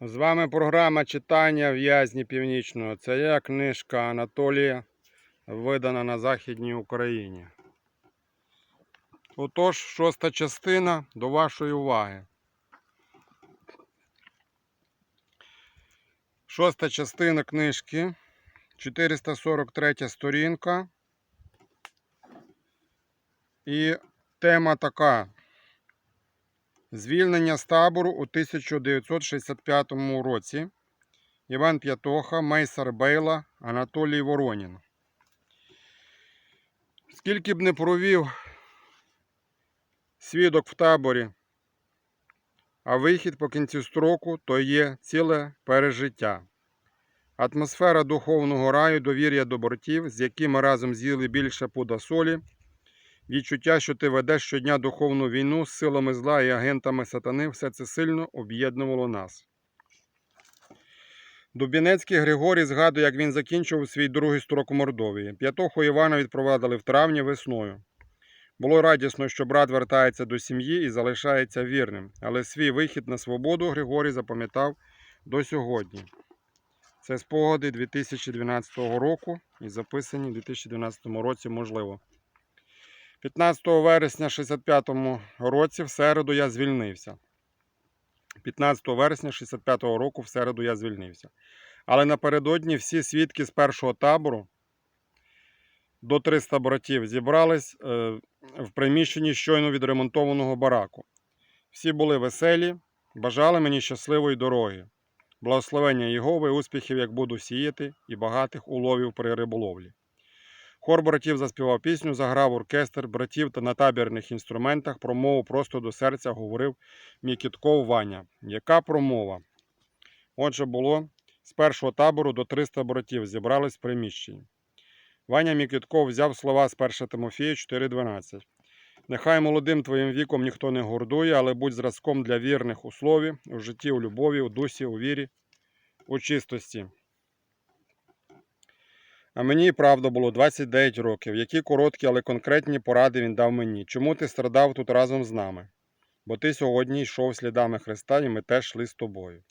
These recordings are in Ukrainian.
З вами програма читання в'язні північного. Це я книжка Анатолія, видана на Західній Україні. Отож, шоста частина до вашої уваги. Шоста частина книжки, 443 сторінка. І тема така. Звільнення з табору у 1965 році. Іван П'ятоха, Мейсар Бейла, Анатолій Воронін. Скільки б не провів свідок в таборі, а вихід по кінці строку то є ціле пережиття. Атмосфера духовного раю, довір'я до бортів, з якими разом з'їли більше пуда солі, Відчуття, що ти ведеш щодня духовну війну з силами зла і агентами сатани, все це сильно об'єднувало нас. Дубінецький Григорій згадує, як він закінчив свій другий строк у Мордовії. П'ятоху Івана відпровадили в травні весною. Було радісно, що брат вертається до сім'ї і залишається вірним, але свій вихід на свободу Григорій запам'ятав до сьогодні. Це спогади 2012 року і записані в 2012 році, можливо. 15 вересня 65 році в середу я звільнився. 15 вересня 65 року в середу я звільнився. Але напередодні всі свідки з першого табору до 300 братів зібрались е, в приміщенні щойно відремонтованого бараку. Всі були веселі, бажали мені щасливої дороги, благословення Єгови, успіхів, як буду сіяти, і багатих уловів при риболовлі. Хор братів заспівав пісню, заграв оркестр братів та на табірних інструментах промову просто до серця говорив Мікітков Ваня. Яка промова? Отже, було з першого табору до 300 братів зібрались в приміщенні. Ваня Мікітков взяв слова з 1 Тимофія 4.12. Нехай молодим твоїм віком ніхто не гордує, але будь зразком для вірних у слові, у житті, у любові, у дусі, у вірі, у чистості. А мені і правда було 29 років. Які короткі, але конкретні поради він дав мені. Чому ти страдав тут разом з нами? Бо ти сьогодні йшов слідами Христа, і ми теж йшли з тобою.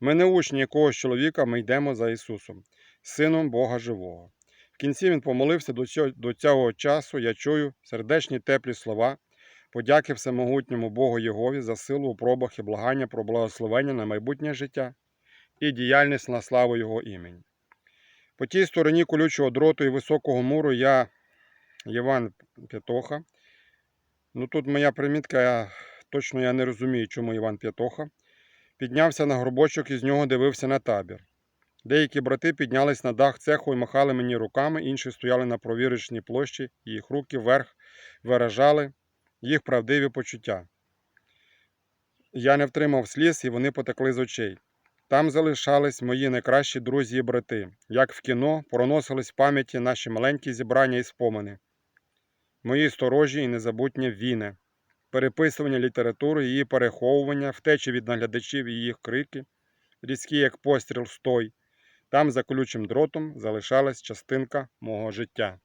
Ми не учні якогось чоловіка, ми йдемо за Ісусом, Сином Бога Живого. В кінці він помолився до цього, до цього часу. Я чую сердечні теплі слова, подяки всемогутньому Богу Єгові за силу у пробах і благання про благословення на майбутнє життя і діяльність на славу Його імені. По тій стороні колючого дроту і високого муру я, Іван П'ятоха. Ну тут моя примітка, я, точно я не розумію, чому Іван П'ятоха. Піднявся на горбочок і з нього дивився на табір. Деякі брати піднялись на дах цеху і махали мені руками, інші стояли на провірочній площі, їх руки вверх виражали їх правдиві почуття. Я не втримав сліз, і вони потекли з очей. Там залишались мої найкращі друзі і брати. Як в кіно, проносились в пам'яті наші маленькі зібрання і спомини, мої сторожі і незабутнє війни, переписування літератури, її переховування, втечі від наглядачів і їх крики, різкі, як постріл стой. Там за колючим дротом залишалась частинка мого життя.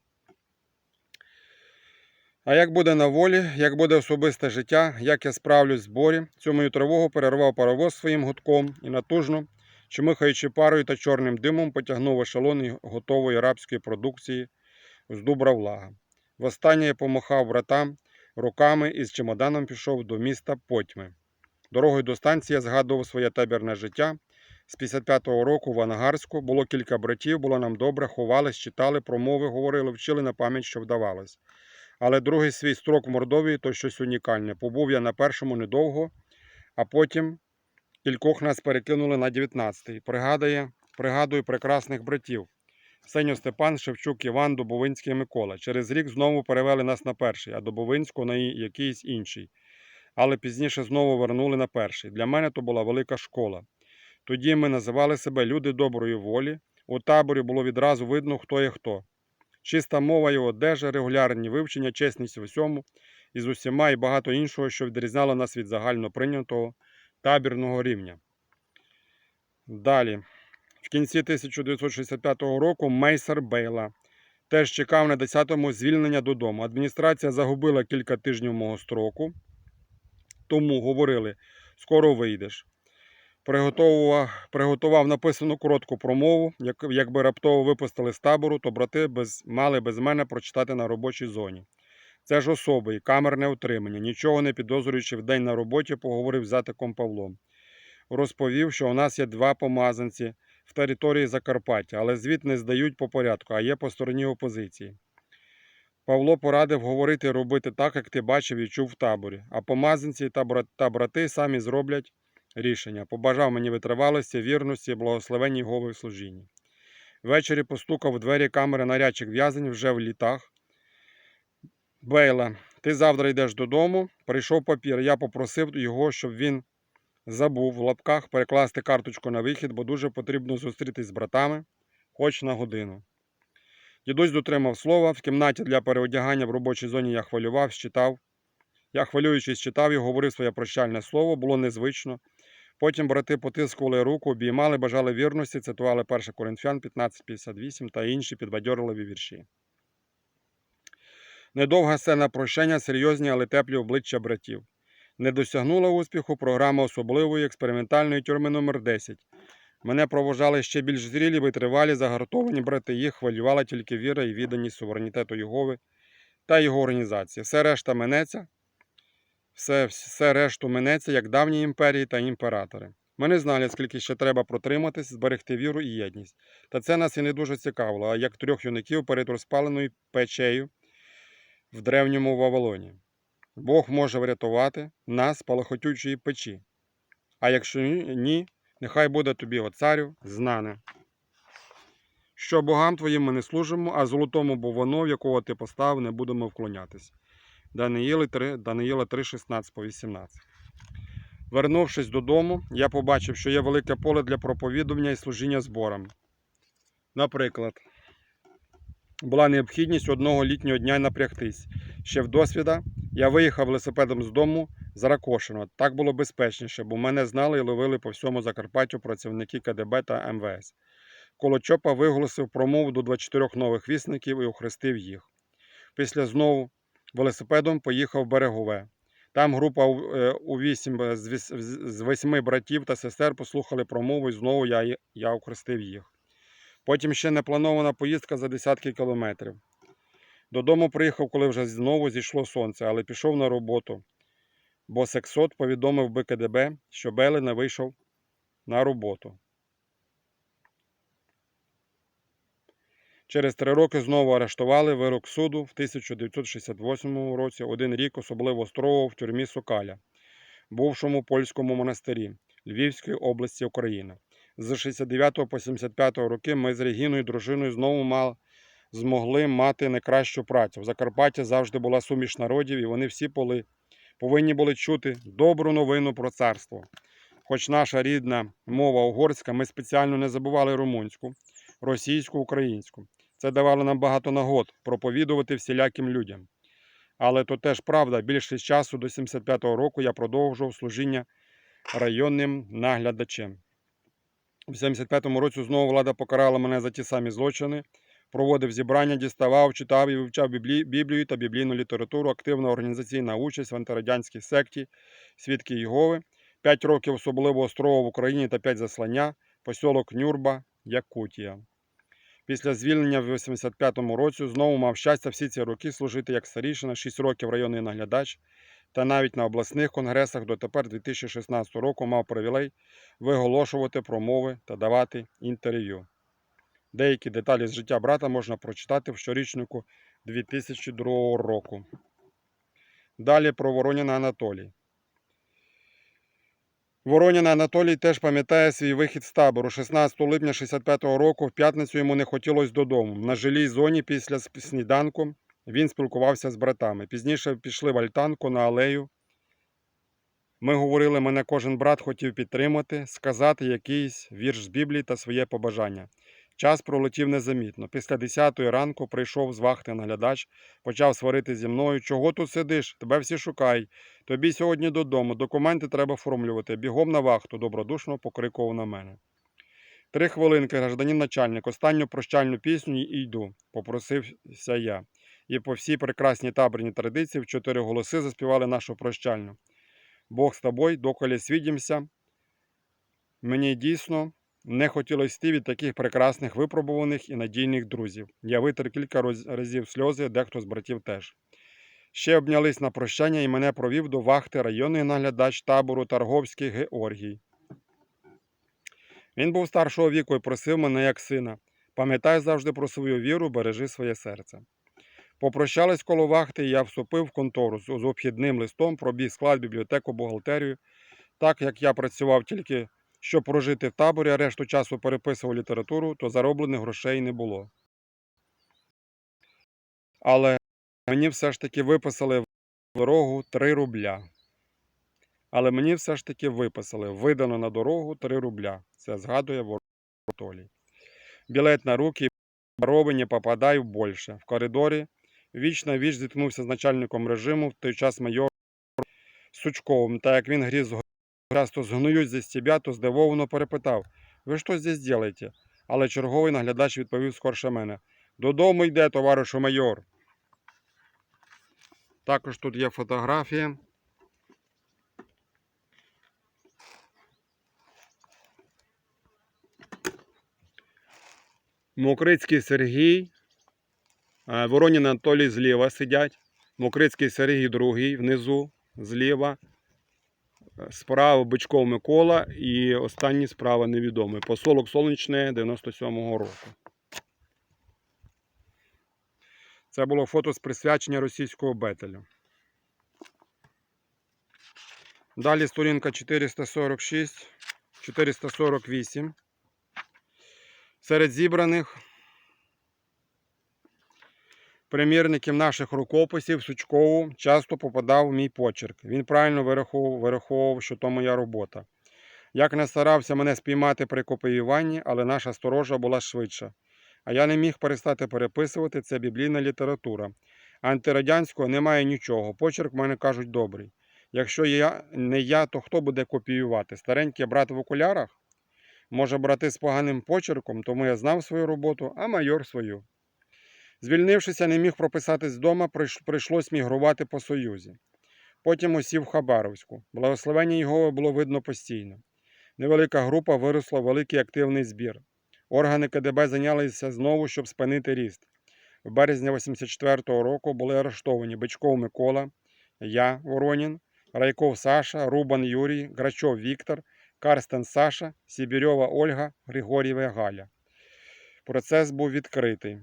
А як буде на волі, як буде особисте життя, як я справлюсь в зборі, цю мою тривогу перервав паровоз своїм гудком і натужно, чмихаючи парою та чорним димом, потягнув ешелон готової арабської продукції з дубра влага. Востаннє я помахав братам руками і з чемоданом пішов до міста Потьми. Дорогою до станції я згадував своє табірне життя. З 55-го року в Анагарську було кілька братів, було нам добре, ховались, читали, промови, говорили, вчили на пам'ять, що вдавалось. Але другий свій строк в Мордовії то щось унікальне. Побув я на першому недовго, а потім кількох нас перекинули на 19-й. Пригадує, пригадую прекрасних братів. Сеньо Степан, Шевчук, Іван, Добовинський і Микола. Через рік знову перевели нас на перший, а Добовинську на якийсь інший. Але пізніше знову вернули на перший. Для мене то була велика школа. Тоді ми називали себе люди доброї волі. У таборі було відразу видно, хто є хто. Чиста мова і одежа, регулярні вивчення, чесність в усьому і з усіма і багато іншого, що відрізняло нас від загально прийнятого табірного рівня. Далі, в кінці 1965 року Мейсер Бейла теж чекав на 10-му звільнення додому. Адміністрація загубила кілька тижнів мого строку, тому говорили, скоро вийдеш. Приготував, написану коротку промову. Як, якби раптово випустили з табору, то брати без, мали без мене прочитати на робочій зоні. Це ж особи і камерне утримання. Нічого не підозрюючи вдень на роботі, поговорив з затиком Павлом. Розповів, що у нас є два помазанці в території Закарпаття, але звіт не здають по порядку, а є по стороні опозиції. Павло порадив говорити робити так, як ти бачив і чув в таборі, а помазанці та брати самі зроблять рішення. Побажав мені витривалості, вірності і благословень Єгови в служінні. Ввечері постукав у двері камери нарядчих в'язень вже в літах. Бейла, ти завтра йдеш додому. Прийшов папір. Я попросив його, щоб він забув в лапках перекласти карточку на вихід, бо дуже потрібно зустрітись з братами, хоч на годину. Дідусь дотримав слова. В кімнаті для переодягання в робочій зоні я хвилював, читав. Я, хвилюючись, читав і говорив своє прощальне слово, було незвично. Потім брати потискували руку, обіймали, бажали вірності, цитували 1 Коринфян 15.58 та інші підбадьорливі вірші. Недовга сцена прощання, серйозні, але теплі обличчя братів. Не досягнула успіху програма особливої експериментальної тюрми номер 10 Мене провожали ще більш зрілі, витривалі, загартовані брати. Їх хвилювала тільки віра і відданість суверенітету Єгови та його організації. Все решта минеться, все, все решту минеться, як давні імперії та імператори. Ми не знали, скільки ще треба протриматись, зберегти віру і єдність. Та це нас і не дуже цікавило, а як трьох юнаків перед розпаленою печею в древньому Вавилоні. Бог може врятувати нас палахотючої печі. А якщо ні, нехай буде тобі, о царю, знане. Що богам твоїм ми не служимо, а золотому боввану, в якого ти поставив, не будемо вклонятись. Даниїла 3, Даниїла 3, 16 по 18. Вернувшись додому, я побачив, що є велике поле для проповідування і служіння зборам. Наприклад, була необхідність одного літнього дня напрягтись. Ще в досвіда я виїхав велосипедом з дому з Ракошино. Так було безпечніше, бо мене знали і ловили по всьому Закарпаттю працівники КДБ та МВС. Колочопа виголосив промову до 24 нових вісників і охрестив їх. Після знову велосипедом поїхав в Берегове. Там група у- е, вісім е, з восьми братів та сестер послухали промову і знову я, я охрестив їх. Потім ще непланована поїздка за десятки кілометрів. Додому приїхав, коли вже знову зійшло сонце, але пішов на роботу, бо Сексот повідомив БКДБ, що Беле не вийшов на роботу. Через три роки знову арештували вирок суду в 1968 році, один рік особливо строго в тюрмі Сокаля, бувшому польському монастирі Львівської області України. З 69 по 75 роки ми з Регіною дружиною знову мали змогли мати найкращу працю. В Закарпатті завжди була суміш народів, і вони всі були, повинні були чути добру новину про царство. Хоч наша рідна мова угорська, ми спеціально не забували румунську, російську, українську. Це давало нам багато нагод проповідувати всіляким людям. Але то теж правда, більшість часу до 75-го року я продовжував служіння районним наглядачем. У 75-му році знову влада покарала мене за ті самі злочини, проводив зібрання, діставав, читав і вивчав. Біблію та біблійну літературу, активна організаційна участь в антирадянській секті Свідки Єгови, 5 років особливого строго в Україні та 5 заслання, посілок Нюрба, Якутія. Після звільнення в 85-му році знову мав щастя всі ці роки служити як старішина, 6 років районний наглядач, та навіть на обласних конгресах дотепер 2016 року мав привілей виголошувати промови та давати інтерв'ю. Деякі деталі з життя брата можна прочитати в щорічнику 2002 року. Далі про Вороніна Анатолій. Воронін Анатолій теж пам'ятає свій вихід з табору. 16 липня 65-го року в п'ятницю йому не хотілося додому. На жилій зоні після сніданку він спілкувався з братами. Пізніше пішли в альтанку на алею. Ми говорили, мене кожен брат хотів підтримати, сказати якийсь вірш з Біблії та своє побажання. Час пролетів незамітно. Після 10-ї ранку прийшов з вахти наглядач, почав сварити зі мною. Чого тут сидиш? Тебе всі шукають. Тобі сьогодні додому. Документи треба оформлювати. Бігом на вахту, добродушно покрикував на мене. Три хвилинки, гражданин начальник, останню прощальну пісню і йду, попросився я. І по всій прекрасній таборній традиції в чотири голоси заспівали нашу прощальну. Бог з тобою, доколі свідімся. Мені дійсно не хотілося йти від таких прекрасних випробуваних і надійних друзів. Я витер кілька разів сльози, дехто з братів теж. Ще обнялись на прощання і мене провів до вахти районний наглядач табору Тарговський Георгій. Він був старшого віку і просив мене як сина. Пам'ятай завжди про свою віру, бережи своє серце. Попрощались коло вахти, і я вступив в контору з обхідним листом, пробіг склад, бібліотеку, бухгалтерію. Так як я працював тільки щоб прожити в таборі, а решту часу переписував літературу, то зароблених грошей не було. Але мені все ж таки виписали в дорогу 3 рубля. Але мені все ж таки виписали видано на дорогу 3 рубля. Це згадує Воротолій. Білет на руки, ровені попадаю більше. В коридорі віч на віч зіткнувся з начальником режиму, в той час майор Сучковим. Та як він гріз часто згнують зі стібя, то здивовано перепитав: Ви що здесь делаєте? Але черговий наглядач відповів скорше мене: Додому йде, товаришу майор. Також тут є фотографія. Мокрицький Сергій, Воронін Анатолій зліва сидять. Мокрицький Сергій другий внизу, зліва. Справа Бичков Микола і останній справа невідомий. Посолок Солнечне 97-го року. Це було фото з присвячення російського бетелю. Далі сторінка 446, 448. Серед зібраних примірників наших рукописів Сучкову часто попадав мій почерк. Він правильно вираховував, вираховував, що то моя робота. Як не старався мене спіймати при копіюванні, але наша сторожа була швидша. А я не міг перестати переписувати, це біблійна література. Антирадянського немає нічого. Почерк в мене кажуть добрий. Якщо я не я, то хто буде копіювати? Старенький брат в окулярах? Може, брати з поганим почерком, тому я знав свою роботу, а майор свою. Звільнившися, не міг прописатись вдома, прийш- прийшлось мігрувати по Союзі. Потім осів в Хабаровську. Благословення його було видно постійно. Невелика група виросла в великий активний збір. Органи КДБ зайнялися знову, щоб спинити ріст. В березні 84-го року були арештовані Бичков Микола, я, Воронін, Райков Саша, Рубан Юрій, Грачов Віктор, Карстен Саша, Сібірьова Ольга, Григорєва Галя. Процес був відкритий.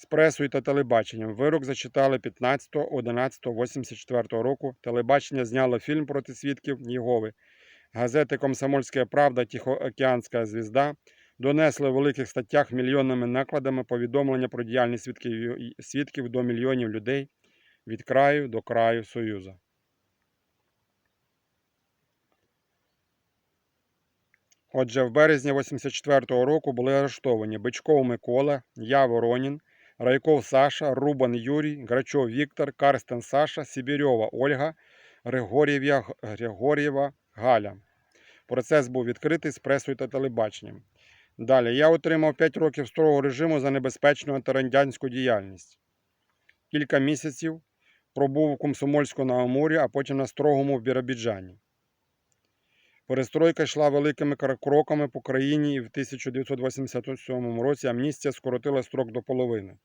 З пресою та телебаченням вирок зачитали 15.11.84 року. Телебачення зняло фільм проти свідків Єгови. Газети Комсомольська Правда, Тихоокеанська звізда донесли в великих статтях мільйонними накладами повідомлення про діяльність свідків, свідків до мільйонів людей від краю до краю Союзу. Отже, в березні 84-го року були арештовані Бичков Микола, Я Воронін, Райков Саша, Рубан Юрій, Грачов Віктор, Карстен Саша, Сібірьова Ольга, Григорєва, Григорєва Галя. Процес був відкритий з пресою та телебаченням. Далі я отримав 5 років строгого режиму за небезпечну антирадянську діяльність. Кілька місяців пробув у Комсомольську на Амурі, а потім на строгому в Біробіджані. Перестройка йшла великими кроками по країні, і в 1987 році амністія скоротила строк до половини.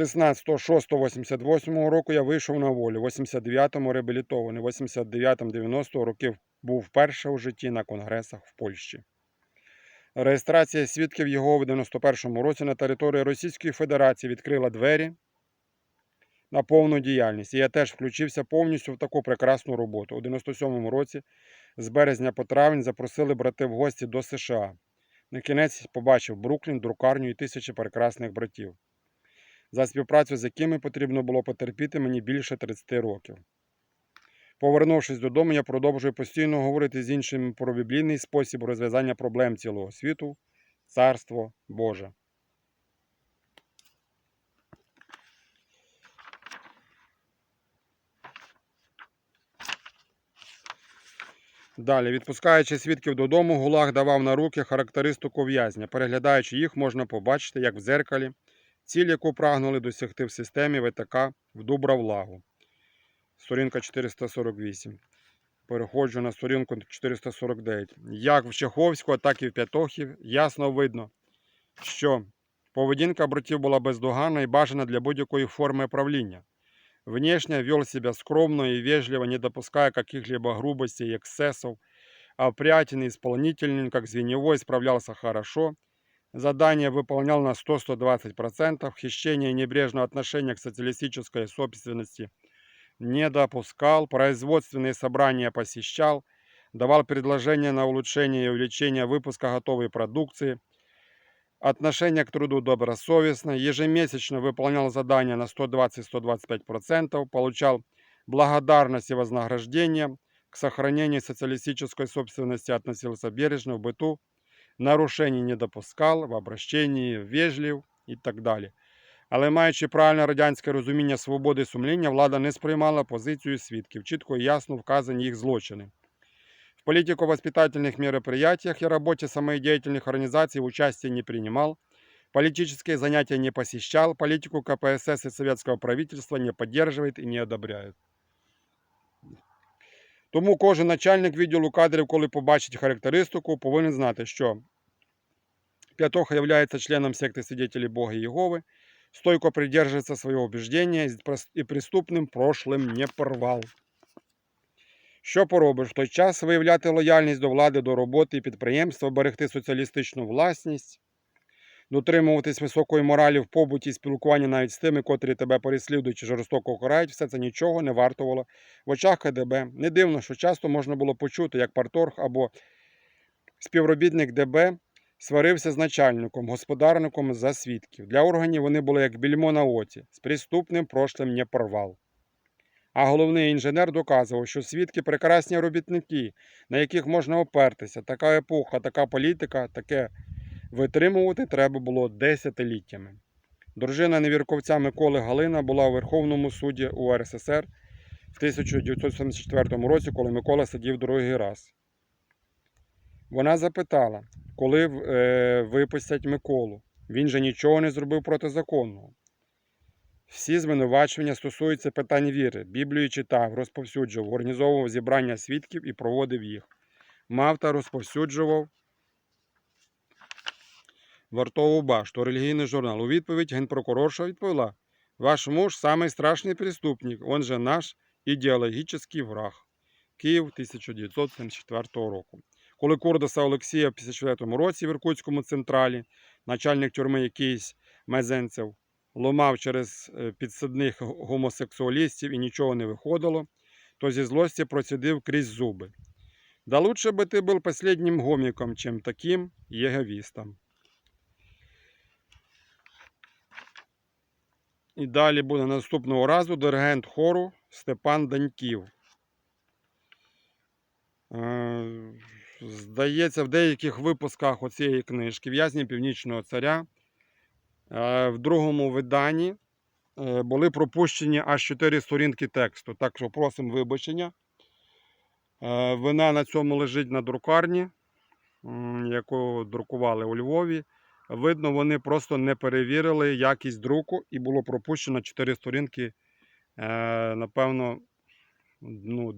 16.06.88 року я вийшов на волю, в 89-му реабілітований, в 89-90 років був вперше у житті на конгресах в Польщі. Реєстрація свідків його в 91-му році на території Російської Федерації відкрила двері на повну діяльність. І я теж включився повністю в таку прекрасну роботу. У 97-му році з березня по травень запросили брати в гості до США. На кінець побачив Бруклін, друкарню і тисячі прекрасних братів, за співпрацю з якими потрібно було потерпіти мені більше 30 років. Повернувшись додому, я продовжую постійно говорити з іншими про біблійний спосіб розв'язання проблем цілого світу, царство Боже. Далі, відпускаючи свідків додому, Гулаг давав на руки характеристику в'язня. Переглядаючи їх, можна побачити, як в дзеркалі, ціль, яку прагнули досягти в системі ВТК в Дубравлагу. Сторінка 448. Переходжу на сторінку 449. Як в Чеховського, так і в П'ятохів ясно видно, що поведінка братів була бездоганна і бажана для будь-якої форми правління. Внешне вел себя скромно и вежливо, не допуская каких-либо грубостей и эксцессов. Опрятен и исполнительный, как звеневой, справлялся хорошо. Задание выполнял на 100-120%. Хищение и небрежное отношение к социалистической собственности не допускал. Производственные собрания посещал. Давал предложения на улучшение и увеличение выпуска готовой продукции. Отношение к труду добросовестно. Ежемесячно выполнял задания на 120-125%. Получал благодарность и вознаграждение. К сохранению социалистической собственности относился бережно в быту. Нарушений не допускал, в обращенні вежлив і так далі. Але маючи правильне радянське розуміння свободи сумління, влада не сприймала позицію свідків, чітко і ясно вказані їх злочини В политико-воспитательных мероприятиях и работе самодеятельных организаций участия не принимал, политические занятия не посещал, политику КПСС и советского правительства не поддерживает и не одобряет. Тому кожен начальник відділу кадрів, коли побачить характеристику, повинен знати, що Пятоха является членом секты свидетелей Бога Иеговы, стойко придерживается своего убеждения и преступным прошлым не порвал. Що поробиш? В той час виявляти лояльність до влади, до роботи і підприємства, берегти соціалістичну власність, дотримуватись високої моралі в побуті і спілкуванні навіть з тими, котрі тебе переслідують чи жорстоко карають, все це нічого не вартувало в очах КДБ. Не дивно, що часто можна було почути, як парторг або співробітник ДБ сварився з начальником, господарником за свідків. Для органів вони були як більмо на оці, з преступним прошлим не порвал. А головний інженер доказував, що свідки прекрасні робітники, на яких можна опертися. Така епоха, така політика, таке витримувати треба було десятиліттями. Дружина невірковця Миколи Галина була у Верховному суді УРССР в 1974 році, коли Микола сидів другий раз. Вона запитала, коли е, випустять Миколу. Він же нічого не зробив протизаконного. Всі звинувачення стосуються питань віри. Біблію читав, розповсюджував, організовував зібрання свідків і проводив їх. Мав та розповсюджував вартову башту, релігійний журнал. У відповідь генпрокурорша відповіла: Ваш муж самий страшний преступник, он же наш ідеологічний враг. Київ 1974 року. Коли Курдаса Олексія в 54 році в Іркутському централі, начальник тюрми якийсь Мезенцев, ломав через е, підсадних гомосексуалістів і нічого не виходило, то зі злості процідив крізь зуби. Да лучше би ти був последнім гоміком, чим таким єговістом. І далі буде наступного разу диригент хору Степан Даньків. Е, Здається, в деяких випусках оцієї книжки В'язні Північного царя в другому виданні е, були пропущені аж 4 сторінки тексту. Так що просимо вибачення. Е, Вона на цьому лежить на друкарні, яку друкували у Львові. Видно, вони просто не перевірили якість друку і було пропущено 4 сторінки. Е, Напевно, ну,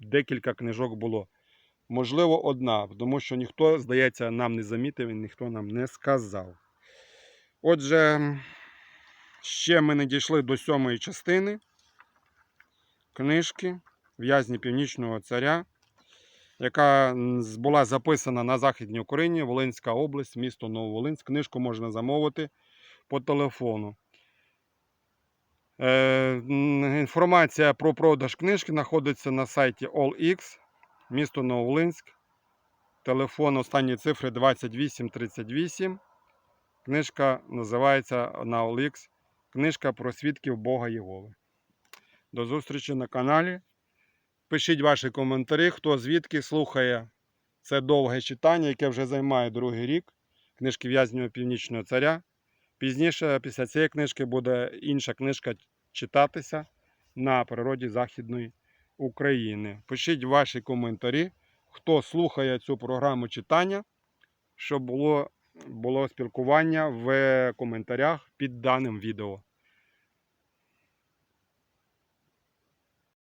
декілька книжок було. Можливо, одна, тому що ніхто, здається, нам не замітив і ніхто нам не сказав. Отже, ще ми не дійшли до сьомої частини книжки В'язні Північного царя, яка була записана на Західній Україні, Волинська область, місто Нововолинськ. Книжку можна замовити по телефону. Е, інформація про продаж книжки знаходиться на сайті AllX, місто Нововолинськ. Телефон останні цифри 2838. Книжка називається на. Книжка про свідків Бога Єгови. До зустрічі на каналі. Пишіть ваші коментарі, хто звідки слухає це довге читання, яке вже займає другий рік. Книжки В'язнього Північного царя. Пізніше, після цієї книжки, буде інша книжка читатися на природі Західної України. Пишіть ваші коментарі, хто слухає цю програму читання, щоб було, було спілкування в коментарях під даним відео.